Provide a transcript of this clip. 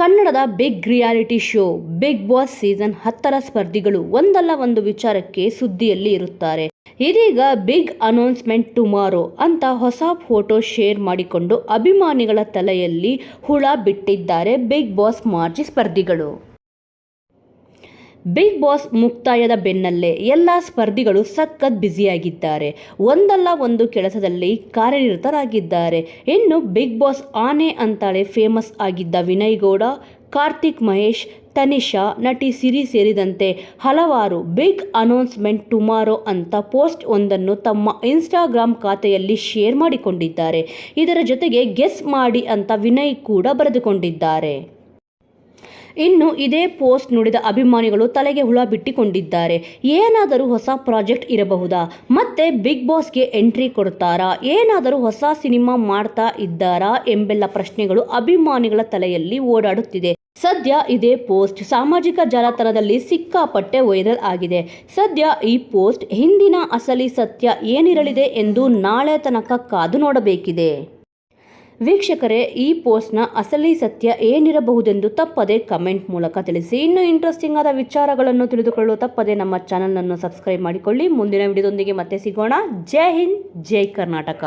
ಕನ್ನಡದ big reality show, big boss season ಹತ್ತರ ಸ್ಪರ್ಧಿಗಳು ಒಂದಲ್ಲ ಒಂದು ವಿಚಾರಕ್ಕೆ ಸುದ್ದಿಯಲ್ಲಿ ಇರುತ್ತಾರೆ. ಇದೀಗ ಬಿಗ್ ಅನೌನ್ಸ್ಮೆಂಟ್ ಟುಮಾರೋ ಅಂತ ಹೊಸ ಫೋಟೋ ಶೇರ್ ಮಾಡಿಕೊಂಡು ಅಭಿಮಾನಿಗಳ ತಲೆಯಲ್ಲಿ ಹುಳ ಬಿಟ್ಟಿದ್ದಾರೆ ಬಿಗ್ ಬಾಸ್ ಮಾರ್ಜಿ ಸ್ಪರ್ಧಿಗಳು. ಬಿಗ್ ಬಾಸ್ ಮುಕ್ತಾಯದ ಬೆನ್ನಲ್ಲೇ ಎಲ್ಲ ಸ್ಪರ್ಧಿಗಳು ಸಖತ್ ಬ್ಯುಸಿಯಾಗಿದ್ದಾರೆ. ಒಂದಲ್ಲ ಒಂದು ಕೆಲಸದಲ್ಲಿ ಕಾರ್ಯನಿರತರಾಗಿದ್ದಾರೆ. ಇನ್ನು ಬಿಗ್ ಬಾಸ್ ಆನೆ ಅಂತಾಳೆ ಫೇಮಸ್ ಆಗಿದ್ದ ವಿನಯ್ ಗೌಡ, ಕಾರ್ತಿಕ್ ಮಹೇಶ್, ತನಿಷಾ ನಟಿ ಸಿರಿ ಸೇರಿದಂತೆ ಹಲವಾರು ಬಿಗ್ ಅನೌನ್ಸ್ಮೆಂಟ್ ಟುಮಾರೋ ಅಂತ ಪೋಸ್ಟ್ ಒಂದನ್ನು ತಮ್ಮ ಇನ್ಸ್ಟಾಗ್ರಾಮ್ ಖಾತೆಯಲ್ಲಿ ಶೇರ್ ಮಾಡಿಕೊಂಡಿದ್ದಾರೆ. ಇದರ ಜೊತೆಗೆ ಗೆಸ್ ಮಾಡಿ ಅಂತ ವಿನಯ್ ಕೂಡ ಬರೆದುಕೊಂಡಿದ್ದಾರೆ. ಇನ್ನು ಇದೇ ಪೋಸ್ಟ್ ನೋಡಿದ ಅಭಿಮಾನಿಗಳು ತಲೆಗೆ ಹುಳ ಬಿಟ್ಟಿಕೊಂಡಿದ್ದಾರೆ. ಏನಾದರೂ ಹೊಸ ಪ್ರಾಜೆಕ್ಟ್ ಇರಬಹುದಾ? ಮತ್ತೆ ಬಿಗ್ ಬಾಸ್ಗೆ ಎಂಟ್ರಿ ಕೊಡ್ತಾರಾ? ಏನಾದರೂ ಹೊಸ ಸಿನಿಮಾ ಮಾಡ್ತಾ ಇದ್ದಾರಾ ಎಂಬೆಲ್ಲ ಪ್ರಶ್ನೆಗಳು ಅಭಿಮಾನಿಗಳ ತಲೆಯಲ್ಲಿ ಓಡಾಡುತ್ತಿದೆ. ಸದ್ಯ ಇದೇ ಪೋಸ್ಟ್ ಸಾಮಾಜಿಕ ಜಾಲತಾಣದಲ್ಲಿ ಸಿಕ್ಕಾಪಟ್ಟೆ ವೈರಲ್ ಆಗಿದೆ. ಸದ್ಯ ಈ ಪೋಸ್ಟ್ ಹಿಂದಿನ ಅಸಲಿ ಸತ್ಯ ಏನಿರಲಿದೆ ಎಂದು ನಾಳೆ ತನಕ ಕಾದು ನೋಡಬೇಕಿದೆ. ವೀಕ್ಷಕರೇ, ಈ ಪೋಸ್ಟ್ನ ಅಸಲಿ ಸತ್ಯ ಏನಿರಬಹುದೆಂದು ತಪ್ಪದೆ ಕಮೆಂಟ್ ಮೂಲಕ ತಿಳಿಸಿ. ಇನ್ನೂ ಇಂಟ್ರೆಸ್ಟಿಂಗ್ ಆದ ವಿಚಾರಗಳನ್ನು ತಿಳಿದುಕೊಳ್ಳಲು ತಪ್ಪದೆ ನಮ್ಮ ಚಾನಲನ್ನು ಸಬ್ಸ್ಕ್ರೈಬ್ ಮಾಡಿಕೊಳ್ಳಿ. ಮುಂದಿನ ವಿಡಿಯೋದೊಂದಿಗೆ ಮತ್ತೆ ಸಿಗೋಣ. ಜೈ ಹಿಂದ್, ಜೈ ಕರ್ನಾಟಕ.